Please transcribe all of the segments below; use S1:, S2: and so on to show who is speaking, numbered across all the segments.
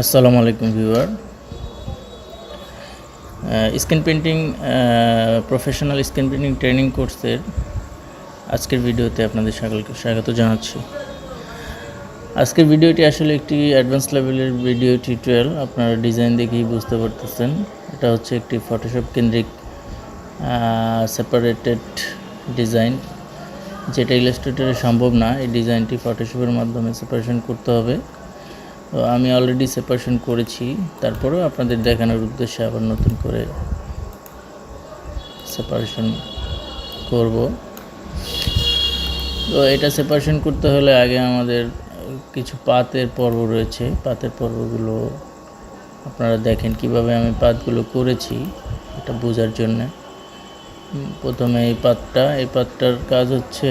S1: আসসালামু আলাইকুম viewer. Screen painting professional screen painting training কোর্সের আজকের ভিডিওতে আপনাদের স্বাগত জানাচ্ছি। আজকের ভিডিওটি আসলে একটি অ্যাডভান্স লেভেলের ভিডিও টিউটোরিয়াল আপনারা ডিজাইন দেখেই বুঝতে পারতেছেন। এটা হচ্ছে একটি ফটোশপ কেন্দ্রিক সেপারেটেড ডিজাইন যেটা ইলাস্ট্রেটরে সম্ভব না। এই ডিজাইনটি ফটোশপের মাধ্যমে সেপারেশন করতে হবে। তো আমি অলরেডি সেপারেশন করেছি, তারপরেও আপনাদের দেখানোর উদ্দেশ্যে আবার নতুন করে সেপারেশন করব। তো এটা সেপারেশন করতে হলে আগে আমাদের কিছু পাতের পর্ব রয়েছে, পাতের পর্বগুলো আপনারা দেখেন কীভাবে আমি পাতগুলো করেছি, এটা বোঝার জন্যে। প্রথমে এই পাতটা, এই পাতটার কাজ হচ্ছে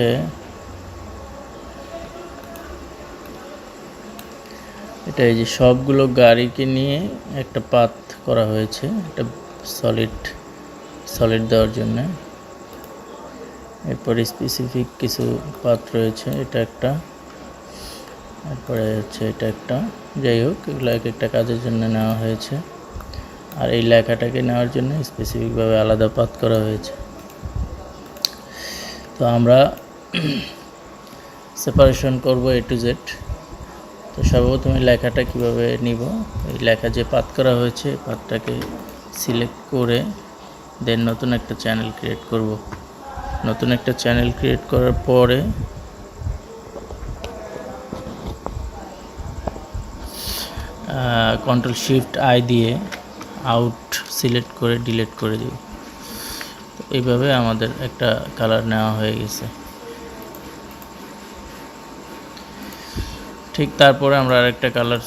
S1: এটা এই যে সবগুলো গাড়িকে নিয়ে একটা পাত করা হয়েছে, একটা সলিড সলিড দেওয়ার জন্য। এরপরে স্পেসিফিক কিছু পাত রয়েছে, এটা একটা। তারপরে হচ্ছে এটা একটা। যাই হোক, এগুলো এক একটা কাজের জন্য নেওয়া হয়েছে। আর এই লেখাটাকে নেওয়ার জন্য স্পেসিফিকভাবে আলাদা পাত করা হয়েছে। তো আমরা সেপারেশন করব এ টু জেড তো সর্বপ্রথম এই লেখাটা কীভাবে নিব? এই লেখা যে পাত করা হয়েছে পাতটাকে সিলেক্ট করে দেন নতুন একটা চ্যানেল ক্রিয়েট করব। নতুন একটা চ্যানেল ক্রিয়েট করার পরে কন্ট্রোল শিফট আই দিয়ে আউট সিলেক্ট করে ডিলিট করে দিব। এইভাবে আমাদের একটা কালার নেওয়া হয়ে গেছে। ঠিক তারপরে আমরা আরেকটা কালার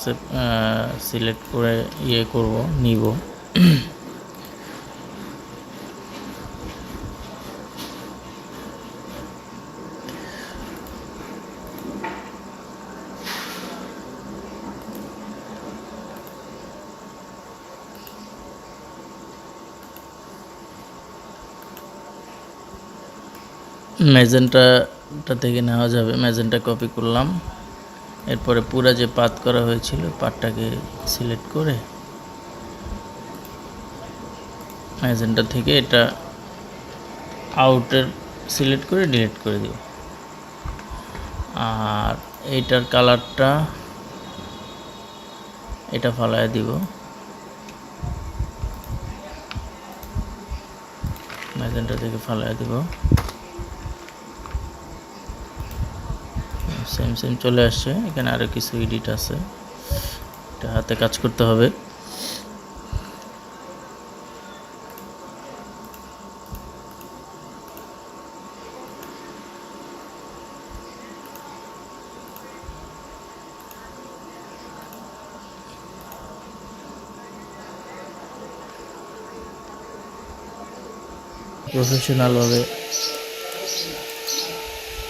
S1: সিলেক্ট করে ইয়ে করব, নিব। ম্যাজেন্টাটা থেকে নেওয়া যাবে ম্যাজেন্টা কপি করলাম। এরপরে পুরা যে পাত করা হয়েছিল পাতটাকে সিলেক্ট করে ম্যাজেন্টা থেকে এটা আউটের সিলেক্ট করে ডিলিট করে দিব। আর এইটার কালারটা এটা ফালায় দিব। ম্যাজেন্টা থেকে ফালায় দিব। সেম সেম চলে আসছে। এখানে আরও কিছু এডিট আছে। এটা হাতে কাজ করতে হবে। প্রফেশনালভাবে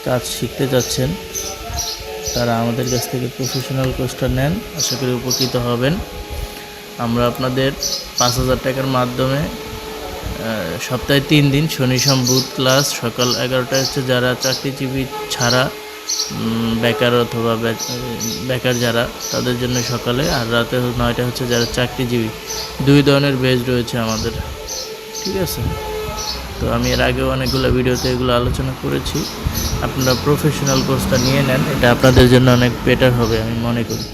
S1: কাজ শিখতে যাচ্ছেন। তারা আমাদের কাছ থেকে প্রফেশনাল কোর্সটা নেন, আশা করি উপকৃত হবেন। আমরা আপনাদের পাঁচ হাজার টাকার মাধ্যমে সপ্তাহে তিন দিন শনি সোম ক্লাস সকাল এগারোটায় হচ্ছে যারা চাকরিজীবী ছাড়া বেকার অথবা বেকার যারা, তাদের জন্য সকালে আর রাতে নয়টা হচ্ছে যারা চাকরিজীবী। দুই ধরনের বেজ রয়েছে আমাদের। ঠিক আছে? তো আমি এর আগেও অনেকগুলো ভিডিওতে এগুলো আলোচনা করেছি। আপনারা প্রফেশনাল কোর্সটা নিয়ে নেন, এটা আপনাদের জন্য অনেক বেটার হবে, আমি মনে করি।